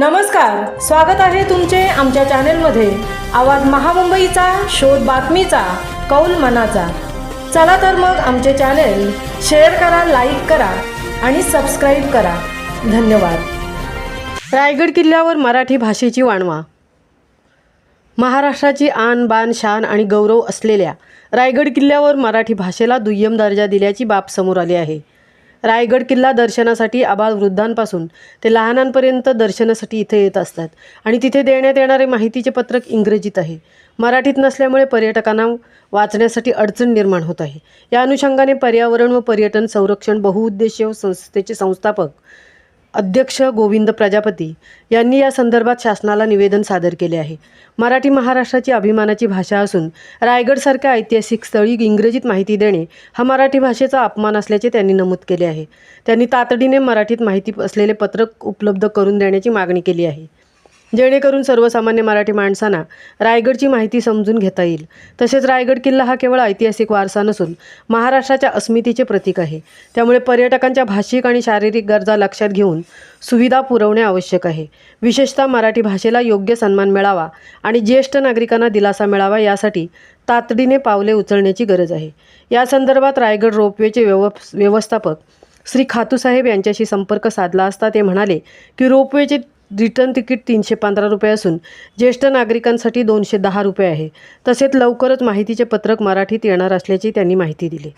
नमस्कार स्वागत आहे तुमचे आमच्या चॅनेलमध्ये. आवाज महामुंबईचा शोध बातमीचा कौल मनाचा. चला तर मग आमचे चॅनेल शेअर करा लाईक करा आणि सबस्क्राईब करा. धन्यवाद. रायगड किल्ल्यावर मराठी भाषेची वाणवा. महाराष्ट्राची आन बान शान आणि गौरव असलेल्या रायगड किल्ल्यावर मराठी भाषेला दुय्यम दर्जा दिल्याची बाब समोर आली आहे. रायगड किल्ला दर्शनासाठी आबाल वृद्धांपासून ते लहानांपर्यंत दर्शनासाठी इथे येत असतात. आणि तिथे देण्यात येणारे माहितीचे पत्रक इंग्रजीत आहे. मराठीत नसल्यामुळे पर्यटकांना वाचण्यासाठी अडचण निर्माण होत आहे. या अनुषंगाने पर्यावरण व पर्यटन संरक्षण बहुउद्देशीय संस्थेचे संस्थापक अध्यक्ष गोविंद प्रजापती यांनी या संदर्भात शासनाला निवेदन सादर केले आहे. मराठी महाराष्ट्राची अभिमानाची भाषा असून रायगडसारख्या ऐतिहासिक स्थळी इंग्रजीत माहिती देणे हा मराठी भाषेचा अपमान असल्याचे त्यांनी नमूद केले आहे. त्यांनी तातडीने मराठीत माहिती असलेले पत्रक उपलब्ध करून देण्याची मागणी केली आहे. जेणेकरून सर्वसामान्य मराठी माणसांना रायगडची माहिती समजून घेता येईल. तसेच रायगड किल्ला हा केवळ ऐतिहासिक वारसा नसून महाराष्ट्राच्या अस्मितेचे प्रतीक आहे. त्यामुळे पर्यटकांच्या भाषिक आणि शारीरिक गरजा लक्षात घेऊन सुविधा पुरवणे आवश्यक आहे. विशेषतः मराठी भाषेला योग्य सन्मान मिळावा आणि ज्येष्ठ नागरिकांना दिलासा मिळावा यासाठी तातडीने पावले उचलण्याची गरज आहे. या संदर्भात रायगड रोपवेचे व्यव व्यवस्थापक श्री खातूसाहेब यांच्याशी संपर्क साधला असता ते म्हणाले की रोपवेचे रिटर्न तिकीट तीनशे पंधरा रुपये असून ज्येष्ठ नागरिकांसाठी दोनशे दहा रुपये आहे. तसेच लवकरच माहितीचे पत्रक मराठीत येणार असल्याची त्यांनी माहिती दिली.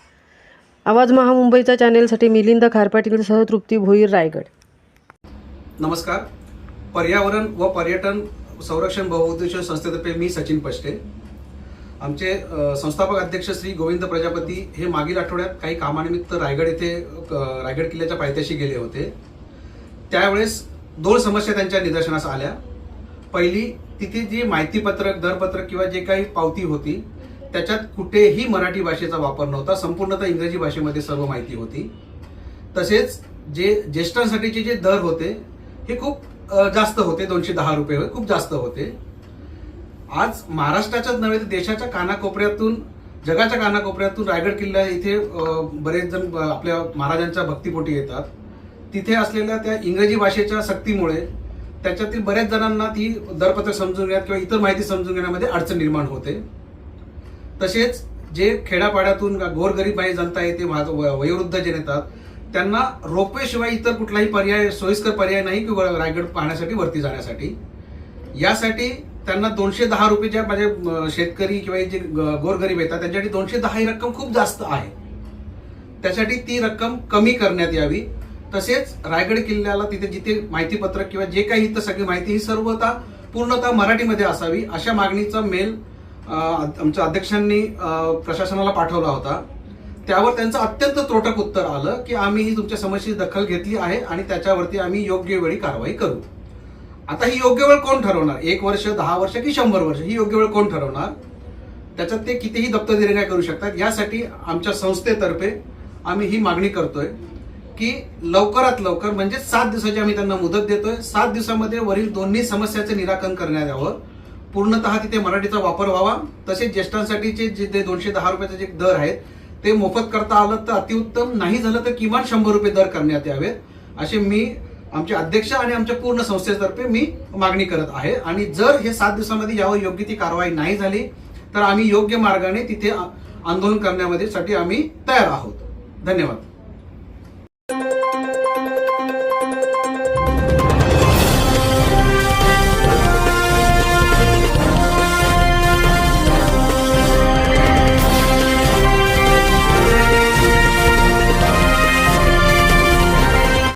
आवाज महामुंबईचा चॅनेलसाठी मिलिंद खारपाटीलसह तृप्ती भोईर रायगड. नमस्कार. पर्यावरण व पर्यटन संरक्षण बहुउद्देशीय संस्थेतर्फे मी सचिन पष्टे आमचे संस्थापक अध्यक्ष श्री गोविंद प्रजापती हे मागील आठवड्यात काही कामानिमित्त रायगड येथे रायगड किल्ल्याच्या पायथ्याशी गेले होते. त्यावेळेस दोन समस्या त्यांच्या निदर्शनास आल्या. पहिली तिथे जी माहितीपत्रक दरपत्रक किंवा जे काही पावती होती त्याच्यात कुठेही मराठी भाषेचा वापर नव्हता. संपूर्णतः इंग्रजी भाषेमध्ये सर्व माहिती होती. तसेच जे ज्येष्ठांसाठीचे जे दर होते हे खूप जास्त होते. दोनशे दहा रुपये खूप जास्त होते. आज महाराष्ट्राच्याच नव्हे तर देशाच्या कानाकोपऱ्यातून जगाच्या कानाकोपऱ्यातून रायगड किल्ला इथे बरेच जण आपल्या महाराजांच्या भक्तीपोटी येतात. तिथे असलेल्या त्या इंग्रजी भाषेच्या सक्तीमुळे त्याच्यातील बऱ्याच जणांना ती दरपत्र समजून घेण्यात किंवा इतर माहिती समजून घेण्यामध्ये अडचण निर्माण होते. तसेच जे खेड्यापाड्यातून गोरगरीब बाई जनता येते वा- व- वयोवृद्ध जे नेतात त्यांना रोपवेशिवाय इतर कुठलाही पर्याय सोयीस्कर पर्याय नाही किंवा रायगड पाहण्यासाठी वरती जाण्यासाठी. यासाठी त्यांना दोनशे दहा रुपयेच्या माझे माझ्या शेतकरी किंवा जे गोरगरीब येतात त्यांच्यासाठी दोनशे दहा ही रक्कम खूप जास्त आहे. त्यासाठी ती रक्कम कमी करण्यात यावी. तसेच रायगड किल्ल्याला तिथे जिथे माहितीपत्रक किंवा जे काही इथं सगळी माहिती ही सर्वता पूर्णतः मराठीमध्ये असावी अशा मागणीचा मेल आमच्या अध्यक्षांनी प्रशासनाला पाठवला होता. त्यावर त्यांचं अत्यंत त्रोटक उत्तर आलं की आम्ही ही तुमच्या समस्येची दखल घेतली आहे आणि त्याच्यावरती आम्ही योग्य वेळी कारवाई करू. आता ही योग्य वेळ कोण ठरवणार? एक वर्ष दहा वर्ष की शंभर वर्ष? ही योग्य वेळ कोण ठरवणार? त्याच्यात ते कितीही दप्तरगिरी करू शकतात. यासाठी आमच्या संस्थेतर्फे आम्ही ही मागणी करतोय. की लवकरात लवकर म्हणजे सात दिवसाची आम्ही त्यांना मुदत देतोय. सात दिवसामध्ये वरील दोन्ही समस्याचे निराकरण करण्यात यावं. पूर्णतः तिथे मराठीचा वापर व्हावा. तसेच ज्येष्ठांसाठीचे जे ते दोनशे दहा रुपयाचे जे दर आहेत ते मोफत करता आलं तर अतिउत्तम. नाही झालं तर किमान शंभर रुपये दर करण्यात यावेत. असे मी आमचे अध्यक्ष आणि आमच्या पूर्ण संस्थेतर्फे मी मागणी करत आहे. आणि जर हे सात दिवसामध्ये यावर योग्य ती कारवाई नाही झाली तर आम्ही योग्य मार्गाने तिथे आंदोलन करण्यामध्ये साठी आम्ही तयार आहोत. धन्यवाद.